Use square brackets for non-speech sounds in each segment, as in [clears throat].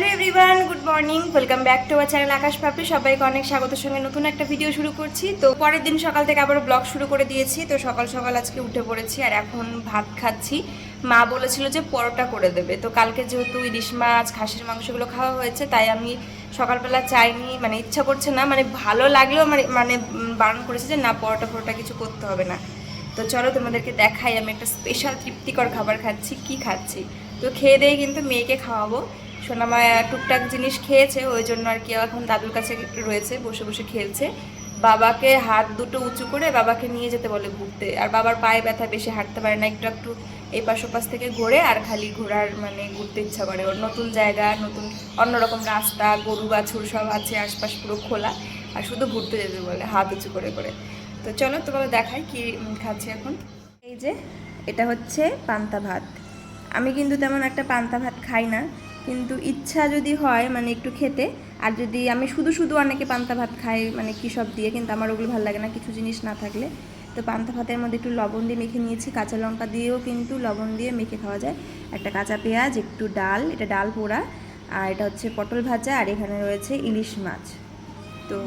Hello everyone, good morning. Welcome back to our channel Akash Papri. সবাইকে অনেক স্বাগতের সঙ্গে নতুন একটা ভিডিও শুরু করছি। তো পরের দিন সকাল থেকে আবার ব্লগ শুরু করে দিয়েছি। তো সকাল সকাল আজকে উঠে পড়েছি আর এখন ভাত খাচ্ছি। মা বলেছিল যে পরোটা করে দেবে। তো কালকে যেহেতু ইলিশ মাছ, খাসির মাংসগুলো খাওয়া হয়েছে, তাই আমি সকালবেলা চাইনি মানে ইচ্ছা করছে না মানে ভালো লাগলেও মানে মানে বারণ করেছে যে না, পরোটা পরোটা কিছু করতে হবে না। তো চলো তোমাদেরকে দেখাই, আমি একটা স্পেশাল তৃপ্তিকর খাবার খাচ্ছি, কি খাচ্ছি? তো খেয়ে দিয়ে কিন্তু মেয়েকে খাওয়াবো। সোনামা টুকটাক জিনিস খেয়েছে, ওই জন্য আর কি এখন দাদুর কাছে রয়েছে, বসে বসে খেলছে। বাবাকে হাত দুটো উঁচু করে বাবাকে নিয়ে যেতে বলে ঘুরতে। আর বাবার পায়ে ব্যথা, বেশি হাঁটতে পারে না, একটু একটু এই পাশ ওপাশ থেকে ঘোরে আর খালি ঘোরার মানে ঘুরতে ইচ্ছা করে। ওর নতুন জায়গা, নতুন অন্যরকম রাস্তা, গরু বাছুর সব আছে, আশপাশ পুরো খোলা। আর শুধু ঘুরতে যেতে বলে, হাত উঁচু করে করে। তো চলো তোমাকে দেখাই কি খাচ্ছি এখন। এই যে, এটা হচ্ছে পান্তা ভাত। আমি কিন্তু তেমন একটা পান্তা ভাত খাই না। কিন্তু ইচ্ছা যদি হয় মানে একটু খেতে, আর যদি আমি শুধু শুধু অনেকে পান্তা ভাত খাই মানে কী সব দিয়ে, কিন্তু আমার ওগুলো ভালো লাগে না, কিছু জিনিস না থাকলে। তো পান্তা ভাতের মধ্যে একটু লবণ দিয়ে মেখে নিয়েছি, কাঁচা লঙ্কা দিয়েও কিন্তু লবণ দিয়ে মেখে খাওয়া যায়। একটা কাঁচা পেঁয়াজ, একটু ডাল, এটা ডাল পোড়া, আর এটা হচ্ছে পটল ভাজা, আর এখানে রয়েছে ইলিশ মাছ। তো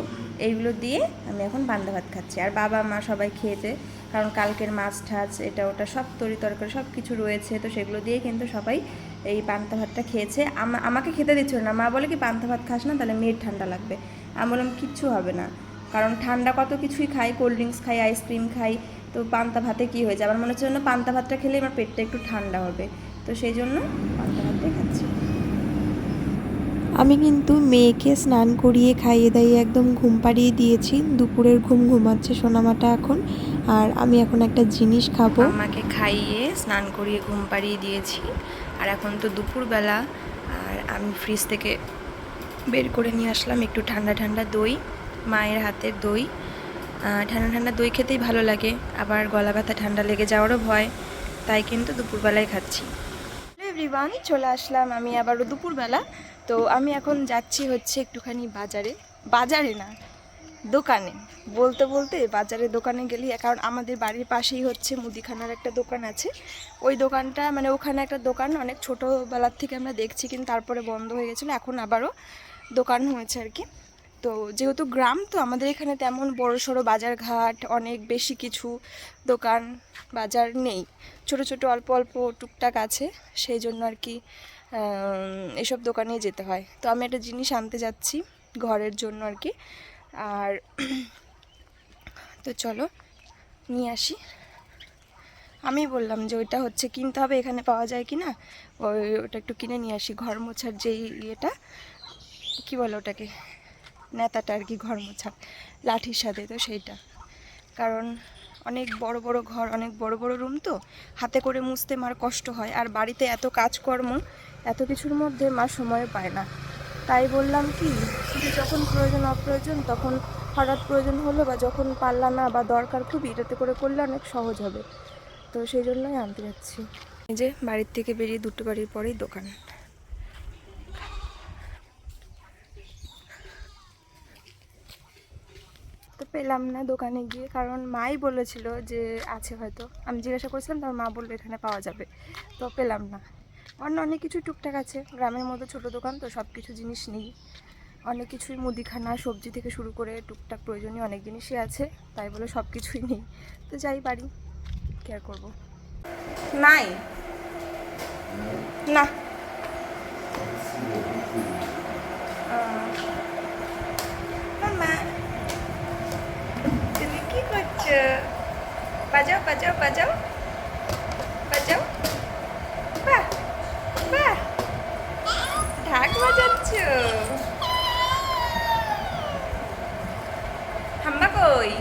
এইগুলো দিয়ে আমি এখন পান্তা ভাত খাচ্ছি। আর বাবা মা সবাই খেয়েছে, কারণ কালকের মাছ ঠাছ এটা ওটা সব তরি তরকারি সব কিছু রয়েছে, তো সেগুলো দিয়ে কিন্তু সবাই এই পান্তা ভাতটা খেয়েছে। আমা- আমাকে খেতে দিচ্ছিল না। মা বলে কি পান্তা ভাত খাস না তাহলে মেয়ের ঠান্ডা লাগবে। আমি বললাম কিচ্ছু হবে না। কারণ ঠান্ডা কত কিছুই খাই কোল্ড ড্রিঙ্কস খাই আইসক্রিম খাই তো পান্তা ভাতে কী হয়েছে? আমার মনে হচ্ছে যেন পান্তা ভাতটা খেলে আমার পেটটা একটু ঠান্ডা হবে। তো সেই জন্য পান্তা ভাতটাই খাচ্ছি। আমি কিন্তু মেয়েকে স্নান করিয়ে খাইয়ে দাইয়ে একদম ঘুম পাড়িয়ে দিয়েছি। দুপুরের ঘুম ঘুমাচ্ছে সোনামাটা এখন। আর আমি এখন একটা জিনিস খাব। আমাকে খাইয়ে স্নান করিয়ে ঘুম পাড়িয়ে দিয়েছি। আর এখন তো দুপুরবেলা, আর আমি ফ্রিজ থেকে বের করে নিয়ে আসলাম একটু ঠান্ডা ঠান্ডা দই, মায়ের হাতের দই। ঠান্ডা ঠান্ডা দই খেতেই ভালো লাগে, আবার গলা ব্যথা, ঠান্ডা লেগে যাওয়ারও ভয়, তাই কিন্তু দুপুরবেলায় খাচ্ছি। এভরিওয়ান চলে আসলাম আমি আবারও দুপুরবেলা, তো আমি এখন যাচ্ছি হচ্ছে একটুখানি বাজারে। বাজারে না দোকানে। বলতে বলতে বাজারে দোকানে গেলি, কারণ আমাদের বাড়ির পাশেই হচ্ছে মুদিখানার একটা দোকান আছে। ওই দোকানটা মানে ওখানে একটা দোকান, অনেক ছোটোবেলার থেকে আমরা দেখছি, কিন্তু তারপরে বন্ধ হয়ে গেছিল, এখন আবারও দোকান হয়েছে আর কি। তো যেহেতু গ্রাম, তো আমাদের এখানে তেমন বড় সড়ো বাজার ঘাট অনেক বেশি কিছু দোকান, বাজার নেই। ছোট ছোট, অল্প অল্প টুকটাক আছে, সেই জন্য আর কি এসব দোকানেই যেতে হয়। তো আমি একটা জিনিস আনতে যাচ্ছি ঘরের জন্য আর কি। আর তো চলো, নিয়ে আসি। আমি বললাম যে ওইটা হচ্ছে কিনতে হবে, এখানে পাওয়া যায় কি না ওই ওটা একটু কিনে নিয়ে আসি, ঘর মোছার যেই ইয়েটা, কি বলে ওটাকে? নেতাটা আর কি ঘর মোছা লাঠির সাথে তো সেইটা। কারণ অনেক বড় বড় ঘর, অনেক বড় বড় রুম তো, হাতে করে মুছতে মার কষ্ট হয়। আর বাড়িতে এত কাজকর্ম, এত কিছুর মধ্যে মা সময় পায় না। তাই বললাম কি, যে যখন প্রয়োজন, অপ্রয়োজন, তখন হঠাৎ প্রয়োজন হলো বা যখন পারলা না বা দরকার খুবই এটাতে করে করলে অনেক সহজ হবে। তো সেই জন্যই আনতে যাচ্ছি। এই যে বাড়ির থেকে বেরিয়ে দুটো বাড়ির পরেই দোকান। তো পেলাম না দোকানে গিয়ে, কারণ মাই বলেছিল যে আছে হয়তো। আমি জিজ্ঞাসা করেছিলাম, তার মা বলল এখানে পাওয়া যাবে। তো পেলাম না। অন্য অনেক কিছু টুকটাক আছে। গ্রামের মধ্যে ছোট দোকান, তো সব কিছু জিনিস নেই। অনেক কিছুই মুদিখানা, সবজি থেকে শুরু করে টুকটাক প্রয়োজনীয় অনেক জিনিসই আছে। তাই বলে সব কিছুই নেই। তো যাই বাড়ি কেয়ার করব? নাই। না। তুমি কি করছ? বাজাও বাজাও বাজাও। বাজাও। বাহ। বাহ ঢাক বাজাচ্ছ। হাম্বা কই?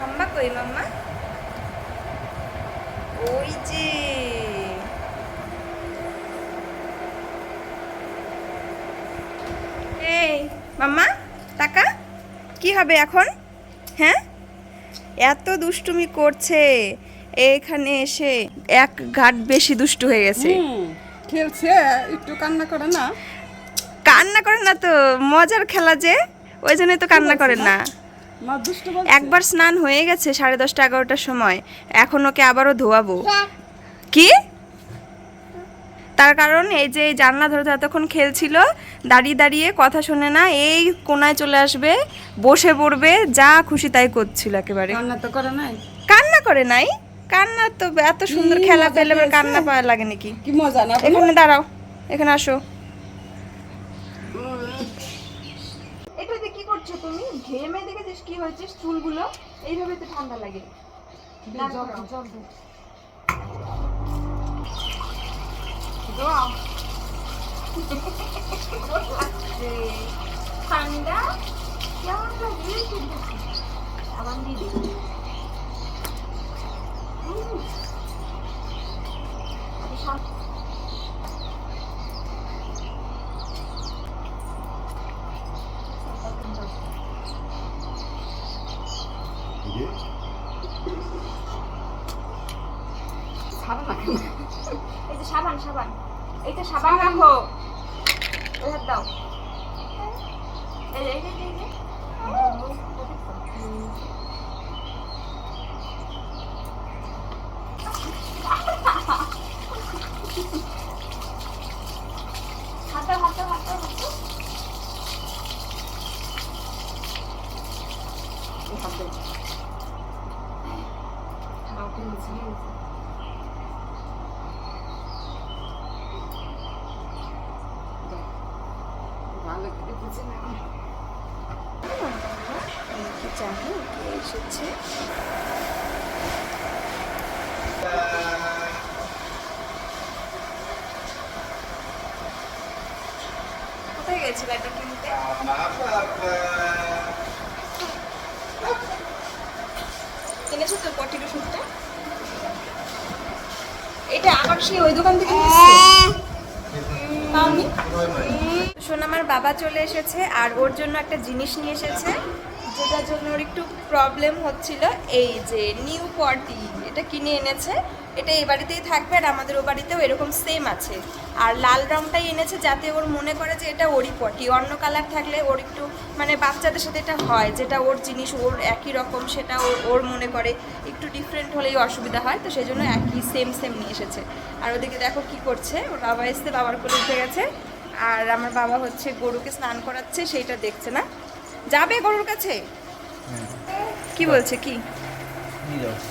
হাম্বা কই মাম্মা? ওই যে। মাম্মা, টাকা? কি হবে এখন? হ্যাঁ? এত দুষ্টুমি করছে। এইখানে এসে এক ঘাট বেশি দুষ্টু হয়ে গেছে। খেলছে একটু কান্না করে না? কান্না করে না তো মজার খেলা যে ওই জন্যই তো কান্না করে না। একবার স্নান হয়ে গেছে সাড়ে দশটা এগারোটার সময় এখন ওকে আবারও ধোয়াবো। কি? তার কারণ এই যে জানলা ধরে এতক্ষণ খেলছিল দাঁড়িয়ে দাঁড়িয়ে কথা শোনে না এই কোনায় চলে আসবে বসে পড়বে যা খুশি তাই করছিল একেবারে। রান্না তো করে নাই? কান্না করে নাই? কান্না তো এত সুন্দর খেলা পেলে পেয়েছে। কান্না পাওয়া লাগে নাকি? কি মজা না এখানে দাঁড়াও এখানে আসো। এটাতে কি করছ তুমি? ঘেমে দেখেছিস কি হয়েছে চুলগুলো? এইভাবে তো ঠান্ডা লাগে। ঠান্ডা? কেমন আবার দিদি? এই যে সাবান সাবান। এইটা সাবান রাখো ওই হাত দাও এই যে, এই যে। হাত দাও, হাত দাও, হাত দাও, হাত দাও। এই হাত দাও। হাত দিয়েছি, দিয়েছি। ভালো করে বুঝে নাও। কে এসেছে? কোথায় গেছিল এটা কিনতে? কিনেছো তো পটির ওষুধটা এটা আবার সেই ওই দোকান থেকে পাওনি সোনামার বাবা চলে এসেছে আর ওর জন্য একটা জিনিস নিয়ে এসেছে। যেটার জন্য ওর একটু প্রবলেম হচ্ছিল, এই যে নিউ পটি এটা কিনে এনেছে, এটা এই বাড়িতেই থাকবে আর আমাদের ও বাড়িতেও এরকম সেম আছে। আর লাল রংটাই এনেছে যাতে ওর মনে করে যে এটা ওরই পটি অন্য কালার থাকলে ওর একটু মানে বাচ্চাদের সাথে এটা হয়, যেটা ওর জিনিস ওর একই রকম, সেটা ওর ওর মনে করে একটু ডিফারেন্ট হলেই অসুবিধা হয়, তো সেই জন্য একই সেম সেম নিয়ে এসেছে। আর ওদিকে দেখো কি করছে, ওর বাবা এসে বাবার কোলে উঠে গেছে, আর আমার বাবা হচ্ছে গরুকে স্নান করাচ্ছে, সেইটা দেখছে না। যাবে গরুর কাছে? কি বলছে কি?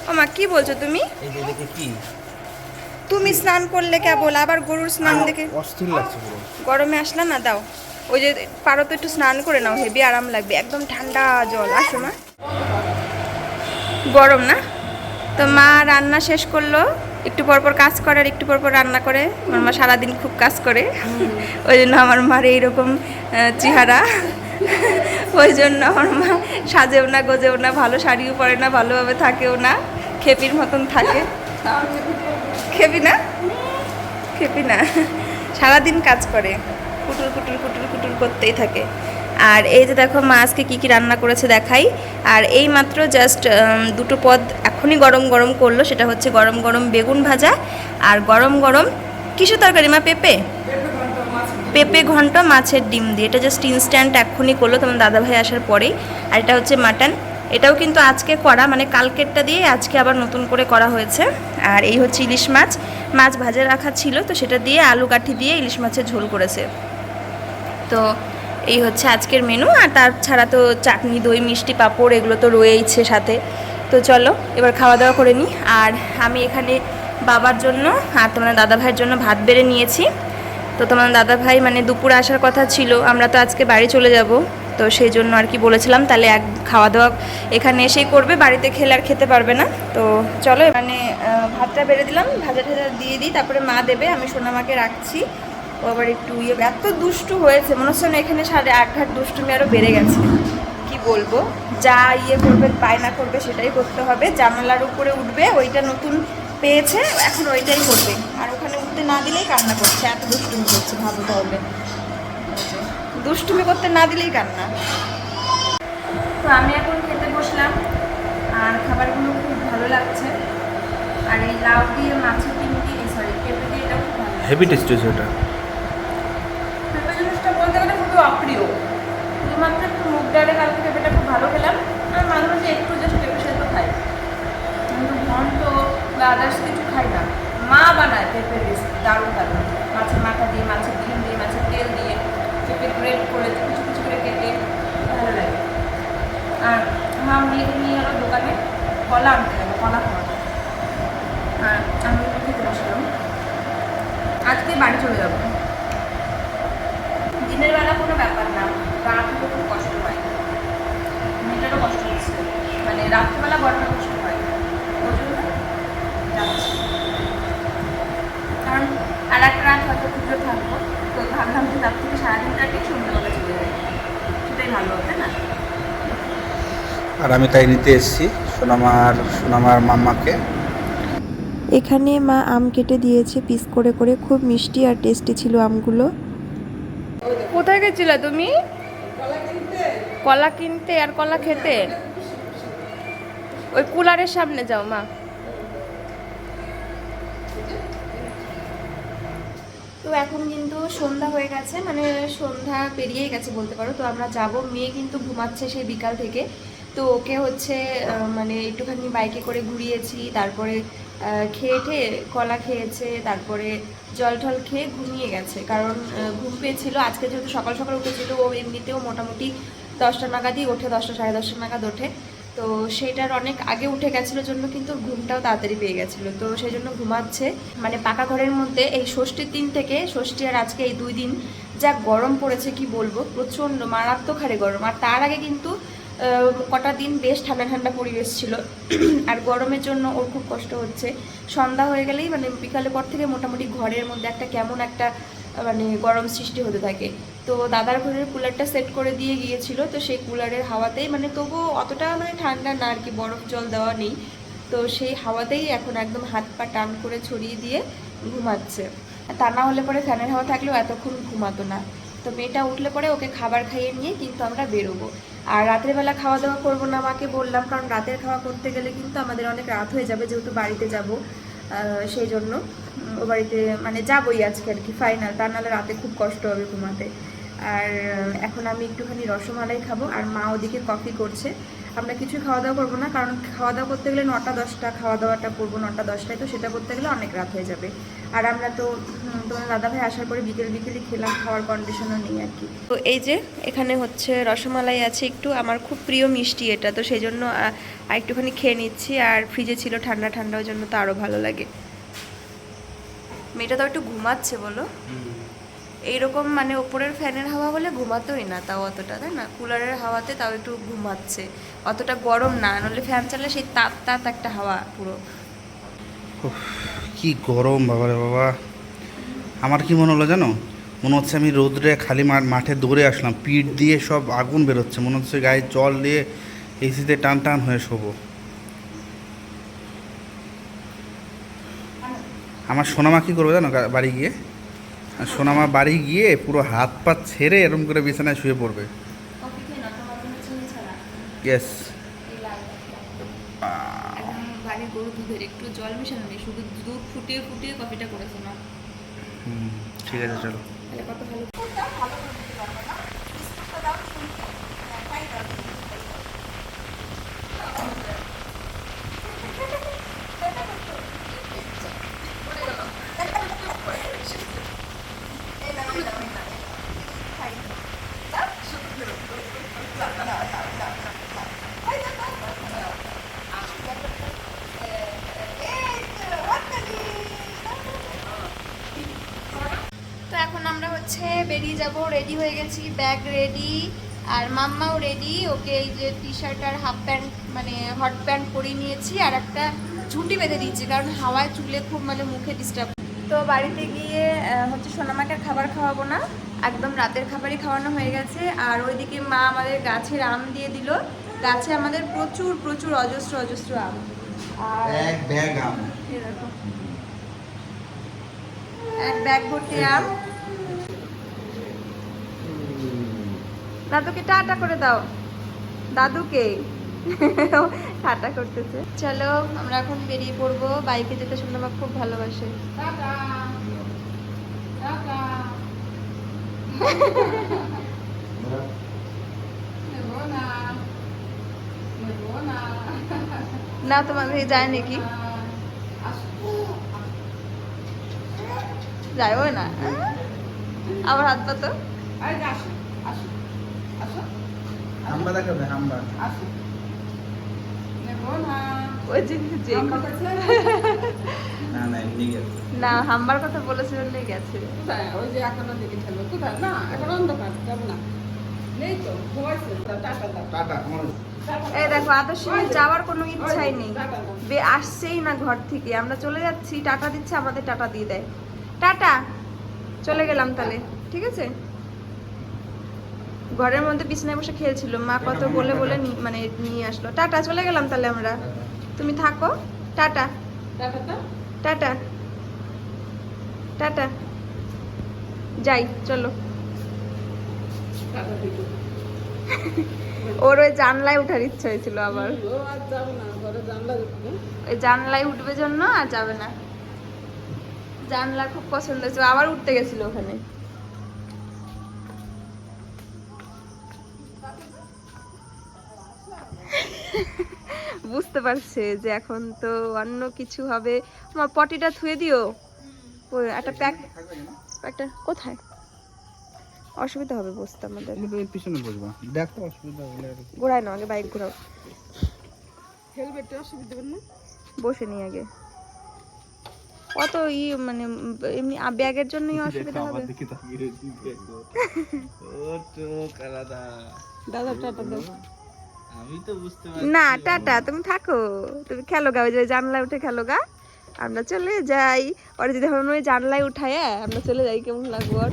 ও মা কি বলছো তুমি? তুমি স্নান করলে কেবল আবার গরুর স্নান দেখে অস্থির লাগছে গরমে আসলা না দাও। ওই যে পারো তো একটু স্নান করে নাও হেভি আরাম লাগবে একদম ঠান্ডা জল। আসো মা। গরম না? তো মা রান্না শেষ করল একটু পর পর কাজ করে আর একটু পর পর রান্না করে। আমার মা সারাদিন খুব কাজ করে। ওই জন্য আমার মার এইরকম চেহারা। [laughs] ওই জন্য আমার মা সাজেও না, গোজেও না, ভালো শাড়িও পরে না, ভালোভাবে থাকেও না, খেপির মতন থাকে। খেপি না? খেপি না। সারাদিন কাজ করে কুটুর কুটুর কুটুর কুটুর করতেই থাকে। আর এই যে দেখো, মা আজকে কী কী রান্না করেছে দেখাই। আর এই মাত্র জাস্ট দুটো পদ এখনই গরম গরম করল, সেটা হচ্ছে গরম গরম বেগুন ভাজা আর গরম গরম কিসের তরকারি মা, পেঁপে? পেঁপে ঘন্ট, মাছের ডিম দিয়ে। এটা জাস্ট ইনস্ট্যান্ট এক্ষুনি করল তোমার দাদাভাই আসার পরেই। আর এটা হচ্ছে মাটন এটাও কিন্তু আজকে করা মানে কালকেরটা দিয়ে আজকে আবার নতুন করে করা হয়েছে। আর এই হচ্ছে ইলিশ মাছ। মাছ ভাজা রাখা ছিল, তো সেটা দিয়ে আলু কাঠি দিয়ে ইলিশ মাছের ঝোল করেছে। তো এই হচ্ছে আজকের মেনু আর তাছাড়া তো চাটনি, দই, মিষ্টি, পাঁপড়, এগুলো তো রয়েইছে সাথে। তো চলো, এবার খাওয়া দাওয়া করে নিই আর আমি এখানে বাবার জন্য আর তোমার দাদা ভাইয়ের জন্য ভাত বেড়ে নিয়েছি। তো তোমার দাদা ভাই মানে দুপুরে আসার কথা ছিল, আমরা তো আজকে বাড়ি চলে যাব। তো সেই জন্য আর কি বলেছিলাম, তাহলে এক খাওয়া দাওয়া এখানে এসেই করবে, বাড়িতে খেলে আর খেতে পারবে না। তো চলো মানে ভাতটা বেড়ে দিলাম, ভাজা টাজা দিয়ে দিই, তারপরে মা দেবে, আমি সোনামাকে রাখছি। ও আবার একটু ইয়ে এত দুষ্টু হয়েছে, মনে হচ্ছে এখানে সাড়ে আট ঘাট দুষ্টুমি আরও বেড়ে গেছে। কি বলব, যা ইয়ে করবে বায়না করবে, সেটাই করতে হবে। জানালার উপরে উঠবে, ওইটা নতুন পেয়েছে, এখন ওইটাই করবে। আর ওখানে উঠতে না দিলেই কান্না করছে এত দুষ্টুমি করছে ভাবো তাহলে। দুষ্টুমি করতে না দিলেই কান্না। তো আমি এখন খেতে বসলাম আর খাবারগুলো খুব ভালো লাগছে। আর এই লাউ দিয়ে মাছের ডিম দিয়ে সরি পেঁপে দিয়ে এটা খুব ভালো হেভি টেস্ট হয়েছে ওটা। পেঁপে জিনিসটা বলতে গেলে খুবই অপ্রিয়। শুধুমাত্র একটু মুগ ডালে কালকে পেঁপেটা খুব ভালো খেলাম আর মাঝে মাঝে একটু জাস্ট পেঁপে সেদ্ধ খাই। কিন্তু ঘন্ট বা আদার্স কিছু খাই না। মা বানায় পেঁপের রেসিপি দারুণ দারুণ। মাছের মাথা দিয়ে, মাছের ডিম দিয়ে, মাছের তেল দিয়ে চেপে গ্রেড করে, কিছু কিছু করে কেটে ভালো লাগে। আর মা মেয়েকে নিয়ে গেলো দোকানে কলা আনতে গেলো কলা খাওয়া আর আমি খেতে বসলাম। আজকে বাড়ি চলে যাব। দিনের বেলা কোনো ব্যাপার না, রাত খুব কষ্ট হয়। মেয়েটারও কষ্ট হচ্ছে। মানে রাত্রিবেলা বড্ড কষ্ট হয় ওই জন্য যাচ্ছি কারণ আর একটা রাত হয়তো পুজো থাকব তো ভাবলাম যে তার থেকে সারাদিনটাকে সন্ধ্যাবেলা চলে যাই। সেটাই ভালো হবে না? আর আমি তাই নিতে এসেছি সোনামার সোনামার মাম্মাকে। এখানে মা আম কেটে দিয়েছে পিস করে করে খুব মিষ্টি আর টেস্টি ছিল আমগুলো। কোথায় গেছিলে তুমি? কলা কিনতে আর কলা খেতে? ওই কুলারের সামনে যাও মা। তো এখন কিন্তু সন্ধ্যা হয়ে গেছে মানে সন্ধ্যা পেরিয়ে গেছে বলতে পারো। তো আমরা যাব, মেয়ে কিন্তু ঘুমাচ্ছে সেই বিকাল থেকে। তো ওকে হচ্ছে মানে একটুখানি বাইকে করে ঘুরিয়েছি, তারপরে খেয়ে ঠেয়ে কলা খেয়েছে, তারপরে জল টল খেয়ে ঘুমিয়ে গেছে। কারণ ঘুম পেয়েছিল, আজকে যেহেতু সকাল সকাল উঠেছিল, ও এমনিতেও মোটামুটি দশটা নাগাদই ওঠে, দশটা সাড়ে দশটা নাগাদ ওঠে। তো সেটার অনেক আগে উঠে গেছিল জন্য কিন্তু ঘুমটাও তাড়াতাড়ি পেয়ে গেছিল। তো সেই জন্য ঘুমাচ্ছে। মানে পাকা ঘরের মধ্যে এই ষষ্ঠীর দিন থেকে, ষষ্ঠী আর আজকে এই দুই দিন যা গরম পড়েছে কি বলব, প্রচণ্ড মারাত্মক হারে গরম। আর তার আগে কিন্তু কটা দিন বেশ ঠান্ডা ঠান্ডা পরিবেশ ছিল। [clears throat] আর গরমের জন্য ওর খুব কষ্ট হচ্ছে। সন্ধ্যা হয়ে গেলেই মানে বিকালের পর থেকে মোটামুটি ঘরের মধ্যে একটা কেমন একটা মানে গরম সৃষ্টি হতে থাকে। তো দাদার ঘরের কুলারটা সেট করে দিয়ে গিয়েছিল, তো সেই কুলারের হাওয়াতেই মানে তবুও অতটা মানে ঠান্ডা না আর কি, বরফ জল দেওয়া নেই। তো সেই হাওয়াতেই এখন একদম হাত পা টান করে ছড়িয়ে দিয়ে ঘুমাচ্ছে। তা না হলে পরে ফ্যানের হাওয়া থাকলেও এতক্ষণ ঘুমাতো না। তো মেয়েটা উঠলে পরে ওকে খাবার খাইয়ে নিয়ে কিন্তু আমরা বেরোবো। আর রাতের বেলা খাওয়া দাওয়া করব না মাকে বললাম, কারণ রাতের খাওয়া করতে গেলে কিন্তু আমাদের অনেক রাত হয়ে যাবে, যেহেতু বাড়িতে যাব সেই জন্য। ও বাড়িতে মানে যাবোই আজকে আর কি ফাইনাল তা নাহলে রাতে খুব কষ্ট হবে ঘুমাতে। আর এখন আমি একটুখানি রসমালাই খাব আর মা ওদিকে কফি করছে। আমরা কিছু খাওয়া দাওয়া করব না, কারণ খাওয়া দাওয়া করতে গেলে নটা দশটা খাওয়া দাওয়াটা করব নটা দশটায়, তো সেটা করতে গেলে অনেক রাত হয়ে যাবে। আর আমরা তো তোমার দাদাভাই আসার পরে বিকেল বিকেলে খেলাম, খাওয়ার কন্ডিশনও নেই আর কি। তো এই যে, এখানে হচ্ছে রসমালাই আছে একটু, আমার খুব প্রিয় মিষ্টি এটা, তো সেই জন্য একটুখানি খেয়ে নিচ্ছি, আর ফ্রিজে ছিল ঠান্ডা ঠান্ডা ওই জন্য তো আরও ভালো লাগে। মেয়েটা তো একটু ঘুমাচ্ছে বলো। এইরকম মানে ওপরের ফ্যানের হাওয়া হলে ঘুমাতোই না তাও অতটা, তাই না? কুলারের হাওয়াতে তাও একটু ঘুমাচ্ছে। অতটা গরম না নাহলে ফ্যান চালালে সেই তাপ তাপ একটা হাওয়া পুরো। কি গরম বাবা রে বাবা। আমার কি মনে হলো জানো? মনে হচ্ছে আমি রোদ্রে খালি মাঠ দৌড়ে আসলাম, পিঠ দিয়ে সব আগুন বেরোচ্ছে। মনে হচ্ছে গায়ে জল দিয়ে এসিতে টান টান হয়ে শোবো। আমার সোনামা কী করবে জানো বাড়ি গিয়ে? সোনামা বাড়ি গিয়ে পুরো হাত পা ছেড়ে এরম করে বিছানায় শুয়ে পড়বে। ইয়েস বাড়ির গরু দুধের একটু জল মেশানো নেই শুধু দুধ ফুটিয়ে ফুটিয়ে কফিটা করেছে না ঠিক আছে চলো। তাহলে কত ভালো। হচ্ছে বেরিয়ে যাব রেডি হয়ে গেছি ব্যাগ রেডি আর মাম্মাও রেডি ওকে এই যে টি শার্ট আর হাফ প্যান্ট মানে হট প্যান্ট পরিয়ে নিয়েছি আর একটা ঝুঁটি বেঁধে দিচ্ছি কারণ হাওয়ায় চুলে খুব মানে মুখে ডিস্টার্ব তো বাড়িতে গিয়ে হচ্ছে সোনামাকে খাবার খাওয়াবো না একদম রাতের খাবারই খাওয়ানো হয়ে গেছে আর ওইদিকে মা আমাদের গাছের আম দিয়ে দিল গাছে আমাদের প্রচুর প্রচুর অজস্র অজস্র আম। আর এক ব্যাগ আম। এক ব্যাগ ভর্তি আম। দাদুকে টাটা করে দাও। দাদুকে। টাটা করতেছে। চলো, আমরা এখন বেরিয়ে পড়ব। বাইকে যেতে শুনে আমার খুব ভালোবাসে। না, তোমার যায় নাকি? যায় ওই না। আবার হাত পাতো আসো। হাম্বা দেখাবে হাম্বা। না? ওই যে যে আমার কাছে? না না এমনি গেছে। না হাম্বার কথা বলেছে বলে গেছে। ওই যে এখনও দিকে খেলো কোথায়? না এখন অন্ধকার যাব না। নেই তো ঘুমাইছে। Tata tata. এই দেখো আদর্শিনীর যাওয়ার কোনো ইচ্ছাই নেই। বে আসছেই না ঘর থেকে। আমরা চলে যাচ্ছি টাটা দিচ্ছে আমাদের টাটা দিয়ে দেয়। টাটা! চলে গেলাম তাহলে ঠিক আছে? ঘরের মধ্যে বিছানায় বসে খেলছিল। মা কত বলে বলে মানে নিয়ে আসলো। টাটা চলে গেলাম তাহলে আমরা। তুমি থাকো। টাটা। Tata tata. যাই চলো। ওর ওই জানলায় উঠার ইচ্ছা হয়েছিল আবার। ওই জানলায় উঠবে জন্য আর যাবে না। জানলা খুব পছন্দ হয়েছিল। আবার উঠতে গেছিল ওখানে। বুঝতে পারছে যে এখন তো অন্য কিছু হবে। আমার পটিটা থুয়ে দিও। একটা প্যাক একটা কোথায়? অসুবিধা হবে বসতে আমাদের। পিছনে বসবা। দেখো অসুবিধা হলে ঘোরায় না আগে বাইক ঘোরাও। হেলমেটে অসুবিধা হবে না? বসে নি আগে। অত ই মানে এমনি ব্যাগের জন্যই অসুবিধা হবে। [laughs] দাদা টাটা দাও। না। টাটা তুমি থাকো। তুমি খেলো গা ওই যে জানলায় উঠে খেলো গা। আমরা চলে যাই। ওরা যদি এখন ওই জানলায় উঠায় আমরা চলে যাই কেমন লাগবো আর?